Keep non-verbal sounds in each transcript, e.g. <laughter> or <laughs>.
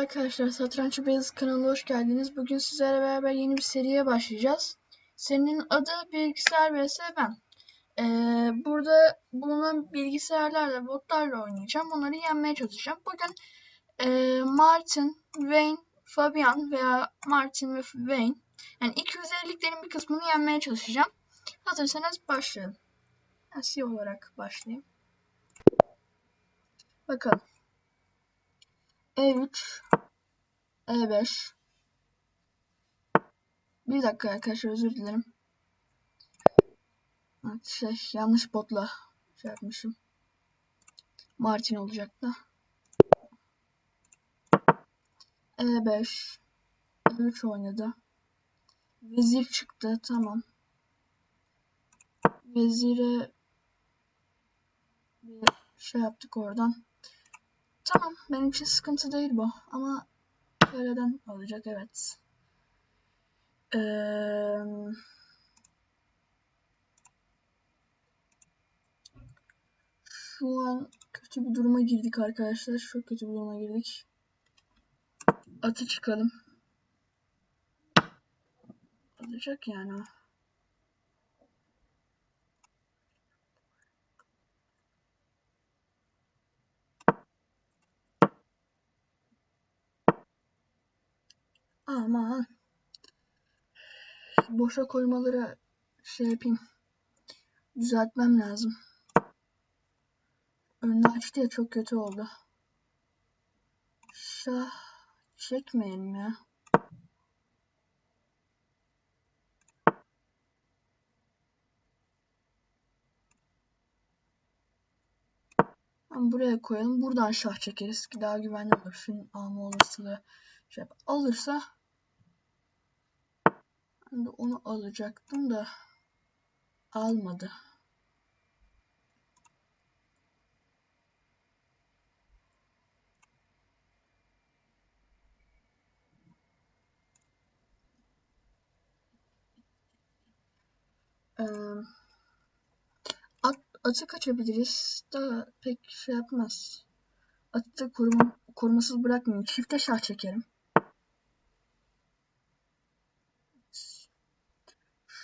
arkadaşlar, Satranç Beyaz kanalına hoş geldiniz. Bugün sizlerle beraber yeni bir seriye başlayacağız. Serinin adı Bilgisayar vs Ben. Ee, burada bulunan bilgisayarlarla, botlarla oynayacağım. Onları yenmeye çalışacağım. Bugün e, Martin, Wayne, Fabian veya Martin ve Wayne yani 250'liklerin bir kısmını yenmeye çalışacağım. Hazırsanız başlayalım. Asi olarak başlayayım. Bakalım. E3 E5 Bir dakika arkadaşlar özür dilerim. Şey yanlış botla şey yapmışım. Martin olacaktı. E5 E3 oynadı. Vezir çıktı tamam. Vezire bir şey yaptık oradan. Tamam benim için sıkıntı değil bu ama böyleden olacak evet. Ee, şu an kötü bir duruma girdik arkadaşlar. Çok kötü bir duruma girdik. Atı çıkalım. Olacak yani o. Aman. Boşa koymaları şey yapayım. Düzeltmem lazım. Önünü açtı ya çok kötü oldu. Şah çekmeyelim ya. Ama buraya koyalım. Buradan şah çekeriz ki daha güvenli olur. Film alma olasılığı şey yap- alırsa ben onu alacaktım da almadı. Ee, at, atı kaçabiliriz da pek şey yapmaz. Atı da koruma, korumasız bırakmayayım. Çifte şah çekerim.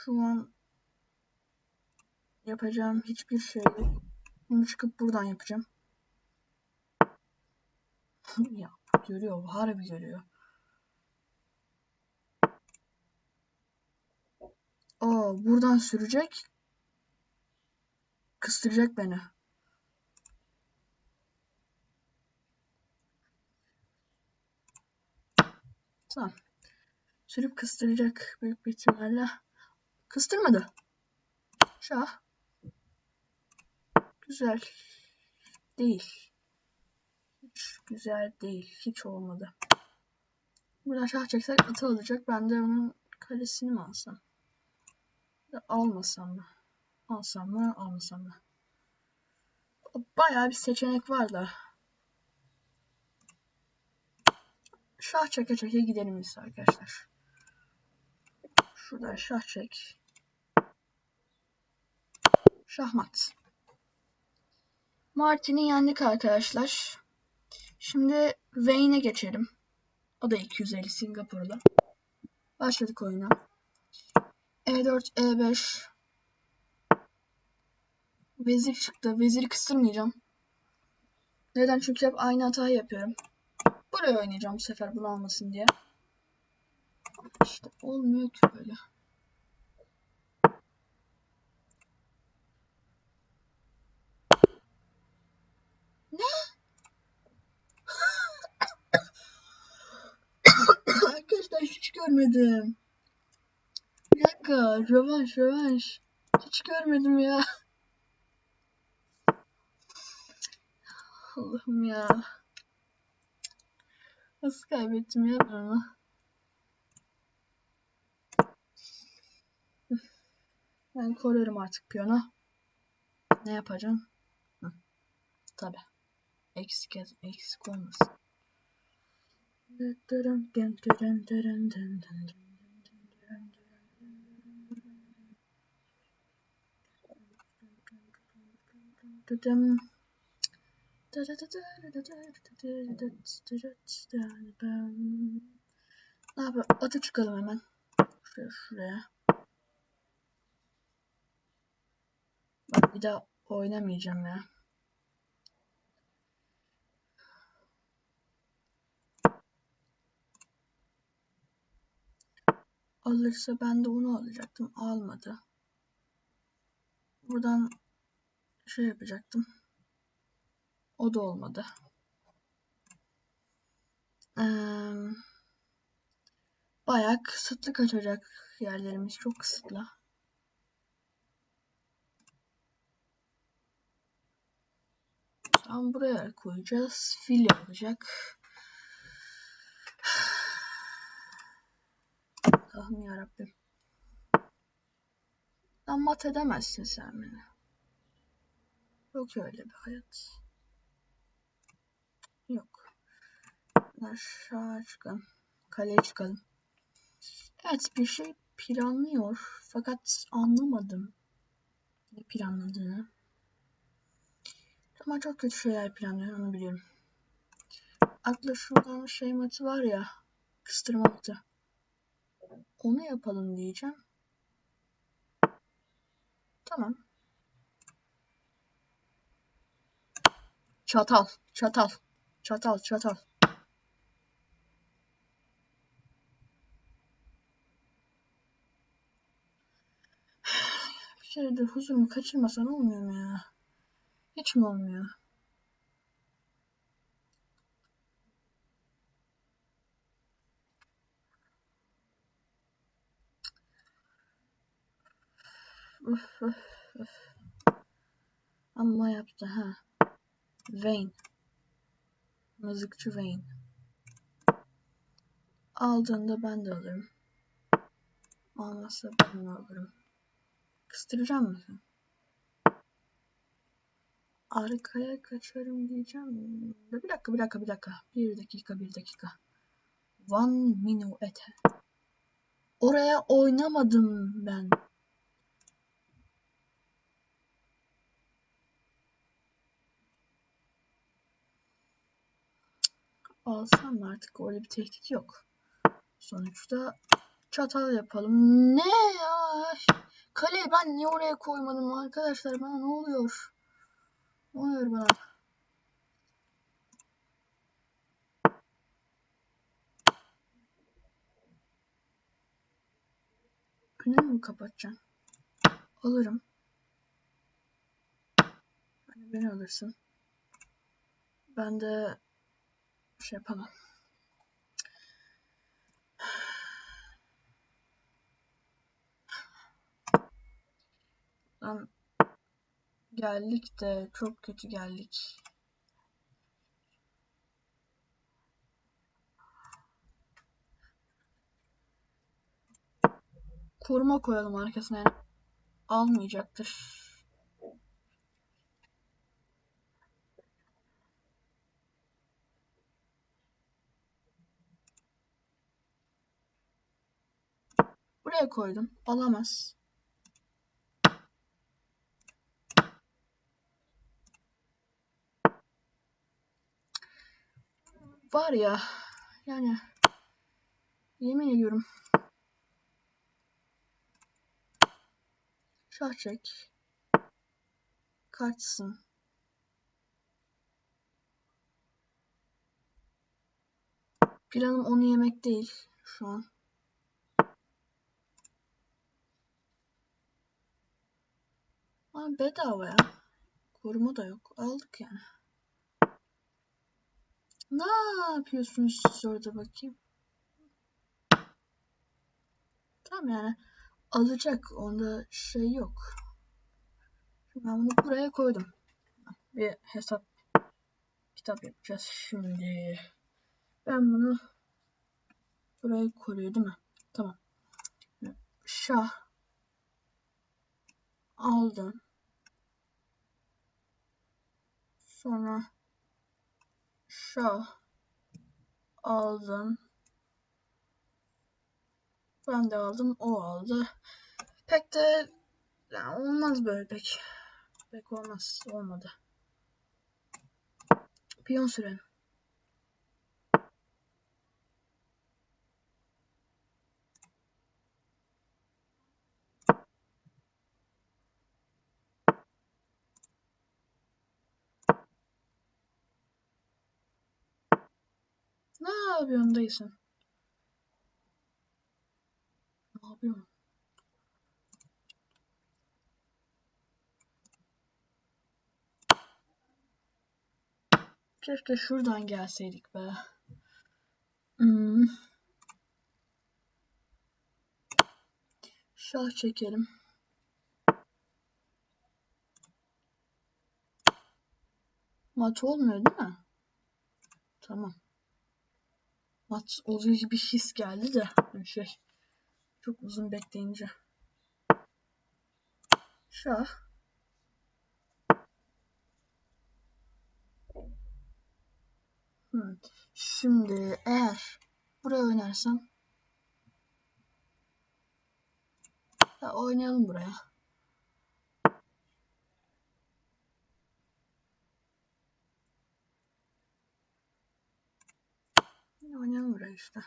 Şu an yapacağım hiçbir şey yok. Bunu çıkıp buradan yapacağım. <laughs> ya görüyor, harbi görüyor. Aa, buradan sürecek. Kıstıracak beni. Tamam. Sürüp kıstıracak büyük bir ihtimalle. Kıstırmadı. Şah. Güzel. Değil. Hiç güzel değil. Hiç olmadı. Buradan şah çeksek atı alacak. Ben de onun kalesini mi alsam? Almasam mı? Alsam mı? Almasam mı? Bayağı bir seçenek var da. Şah çeke çeke gidelim biz arkadaşlar. Şuradan şah çek. Şahmat. Martin'i yendik arkadaşlar. Şimdi Wayne'e geçelim. O da 250 Singapur'da. Başladık oyuna. E4, E5. Vezir çıktı. Veziri kıstırmayacağım. Neden? Çünkü hep aynı hatayı yapıyorum. Buraya oynayacağım bu sefer bunu almasın diye. İşte olmuyor ki böyle. Ne? Arkadaşlar hiç görmedim. Bir dakika. Rövanş rövanş. Hiç görmedim ya. Allah'ım ya. Nasıl kaybettim ya ben? Ben koruyorum artık piyonu. Ne yapacağım? Hı. Tabi. Eksik, eksik olmasın. Ne yapalım? Atı çıkalım hemen. Şuraya şuraya. Bir daha oynamayacağım ya. Alırsa ben de onu alacaktım. Almadı. Buradan şey yapacaktım. O da olmadı. Ee, bayağı kısıtlı kaçacak yerlerimiz. Çok kısıtlı. Tam buraya koyacağız. Fil yapacak. Allah'ım yarabbim. Lan mat edemezsin sen beni. Yok öyle bir hayat. Yok. Aşağı çıkalım. Kaleye çıkalım. Evet bir şey planlıyor. Fakat anlamadım. Ne planladığını. Ama çok kötü şeyler planlıyor onu biliyorum. Akla şuradan şey matı var ya. Kıstırma matı. Onu yapalım diyeceğim. Tamam. Çatal, çatal, çatal, çatal. <sighs> Bir kere de huzurumu kaçırmasan olmuyor mu ya? Hiç mi olmuyor? Üf, üf. Amma yaptı ha. Vayne. Mızıkçı Vayne. Aldığında ben de alırım. Almazsa ben de alırım. Kıstıracağım mı sen? Arkaya kaçarım diyeceğim. Bir dakika, bir dakika, bir dakika. Bir dakika, bir dakika. One minute. Oraya oynamadım ben. Alsam artık öyle bir tehdit yok. Sonuçta çatal yapalım. Ne ya? Kaleyi ben niye oraya koymadım arkadaşlar? Bana ne oluyor? Ne oluyor bana? Önümü mü kapatacağım? Alırım. Hani beni alırsın. Ben de şey yapamam. Lan geldik de çok kötü geldik. Koruma koyalım arkasına almayacaktır. Buraya koydum. Alamaz. Var ya yani yemin ediyorum şah çek kaçsın planım onu yemek değil şu an Ama bedava ya. Koruma da yok. Aldık yani. Ne yapıyorsunuz siz orada bakayım? Tamam yani alacak. Onda şey yok. Ben bunu buraya koydum. Bir hesap kitap yapacağız şimdi. Ben bunu buraya koyuyor değil mi? Tamam. Şah aldım. Sonra şah aldım. Ben de aldım. O aldı. Pek de yani olmaz böyle pek. Pek olmaz. Olmadı. Piyon sürelim. Ne yapıyorsun dayısın? Ne yapıyorsun? Keşke şuradan gelseydik be. Hmm. Şah çekelim. Mat olmuyor değil mi? Tamam. Oluyor gibi bir his geldi de bir şey. Çok uzun bekleyince. Şah. Şimdi eğer buraya oynarsam ya oynayalım buraya. Oynayalım buraya işte.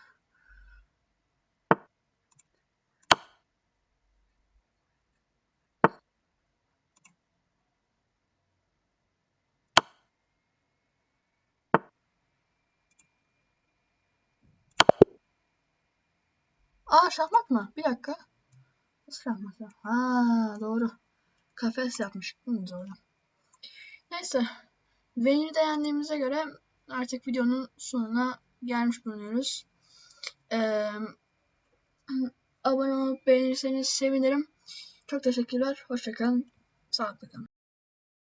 Aa şahmat mı? Bir dakika. Nasıl şahmat ya? Ha doğru. Kafes yapmış. Hı, doğru. Neyse. Veyni beğendiğimize göre artık videonun sonuna gelmiş bulunuyoruz. Ee, abone olup beğenirseniz sevinirim. Çok teşekkürler. Hoşçakalın. Sağlıkla kalın.